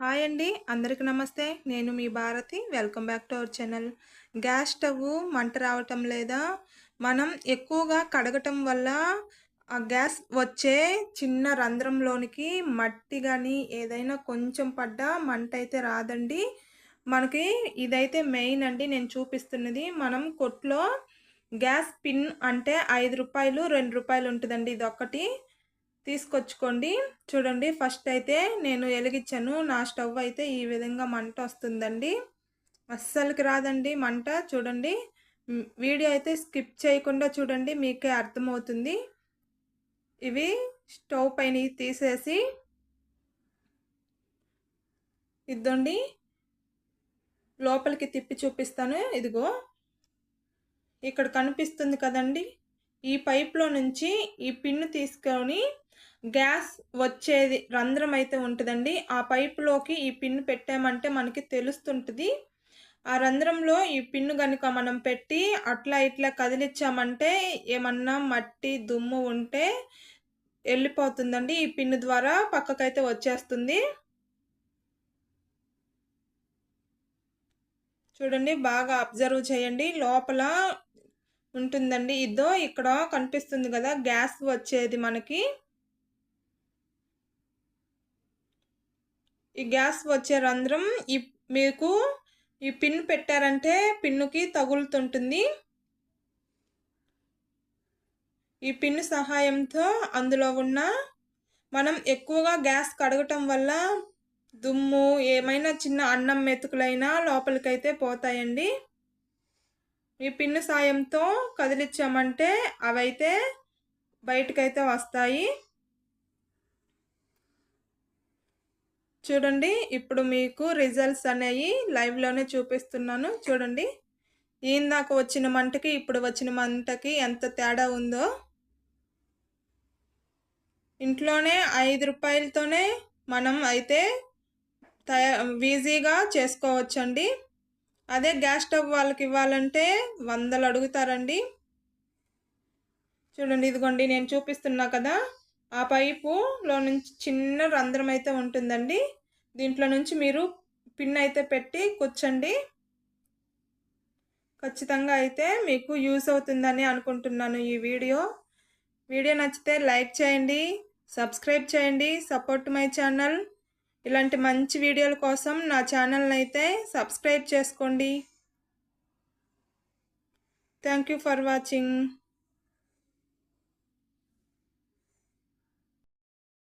Hi అండి అందరికి నమస్తే. నేను మీ Bharathi. Welcome back to our channel. Gas stove మంట రావటం లేదా మనం ఎక్కువగా కడగటం వల్ల ఆ గ్యాస్ వచ్చే చిన్న రంధ్రంలోనికి మట్టి కానీ ఏదైనా కొంచెం పడ్డా మంట అయితే రాదండి. మనకి ఇదైతే మెయిన్ అండి. నేను చూపిస్తున్నది మనం కొట్లో గ్యాస్ పిన్ అంటే ఐదు రూపాయలు రెండు రూపాయలు ఉంటుందండి ఇది ఒకటి తీసుకొచ్చుకోండి. చూడండి ఫస్ట్ అయితే నేను వెలిగించాను. నా స్టవ్ అయితే ఈ విధంగా మంట వస్తుందండి. అస్సలకి రాదండి మంట. చూడండి వీడియో అయితే స్కిప్ చేయకుండా చూడండి మీకే అర్థమవుతుంది. ఇవి స్టవ్ పైన తీసేసి ఇద్దండి. లోపలికి తిప్పి చూపిస్తాను. ఇదిగో ఇక్కడ కనిపిస్తుంది కదండి. ఈ పైప్లో నుంచి ఈ పిన్ను తీసుకొని గ్యాస్ వచ్చేది రంధ్రం అయితే ఉంటుందండి. ఆ పైపులోకి ఈ పిన్ను పెట్టామంటే మనకి తెలుస్తుంటుంది. ఆ రంధ్రంలో ఈ పిన్ను కనుక మనం పెట్టి అట్లా ఇట్లా కదిలిచ్చామంటే ఏమన్నా మట్టి దుమ్ము ఉంటే వెళ్ళిపోతుందండి. ఈ పిన్ను ద్వారా పక్కకైతే వచ్చేస్తుంది. చూడండి బాగా అబ్జర్వ్ చేయండి. లోపల ఉంటుందండి. ఇదో ఇక్కడ కనిపిస్తుంది కదా గ్యాస్ వచ్చేది మనకి. ఈ గ్యాస్ వచ్చే రంధ్రం ఈ మీకు ఈ పిన్ పెట్టారంటే పిన్నుకి తగులుతుంటుంది. ఈ పిన్ సహాయంతో అందులో ఉన్న మనం ఎక్కువగా గ్యాస్ కడగటం వల్ల దుమ్ము ఏమైనా చిన్న అన్నం మెతుకులైనా లోపలికైతే పోతాయండి. ఈ పిన్ను సాయంతో కదిలిచ్చామంటే అవైతే బయటకైతే వస్తాయి. చూడండి ఇప్పుడు మీకు రిజల్ట్స్ అనేవి లైవ్లోనే చూపిస్తున్నాను. చూడండి ఇందాక వచ్చిన మంటకి ఇప్పుడు వచ్చిన మంటకి ఎంత తేడా ఉందో. ఇంట్లోనే ఐదు రూపాయలతోనే మనం అయితే తయా ఈజీగా చేసుకోవచ్చండి. అదే గ్యాస్ స్టవ్ వాళ్ళకి ఇవ్వాలంటే వందలు అడుగుతారండి. చూడండి ఇదిగోండి నేను చూపిస్తున్నా కదా. ఆ పైపులో నుంచి చిన్న రంధ్రం అయితే ఉంటుందండి. దీంట్లో నుంచి మీరు పిన్ అయితే పెట్టి కూర్చోండి. ఖచ్చితంగా అయితే మీకు యూస్ అవుతుందని అనుకుంటున్నాను ఈ వీడియో. వీడియో నచ్చితే లైక్ చేయండి సబ్స్క్రైబ్ చేయండి సపోర్ట్ మై ఛానల్. ఇలాంటి మంచి వీడియోల కోసం నా ఛానల్ని అయితే సబ్స్క్రైబ్ చేసుకోండి. Thank you for watching.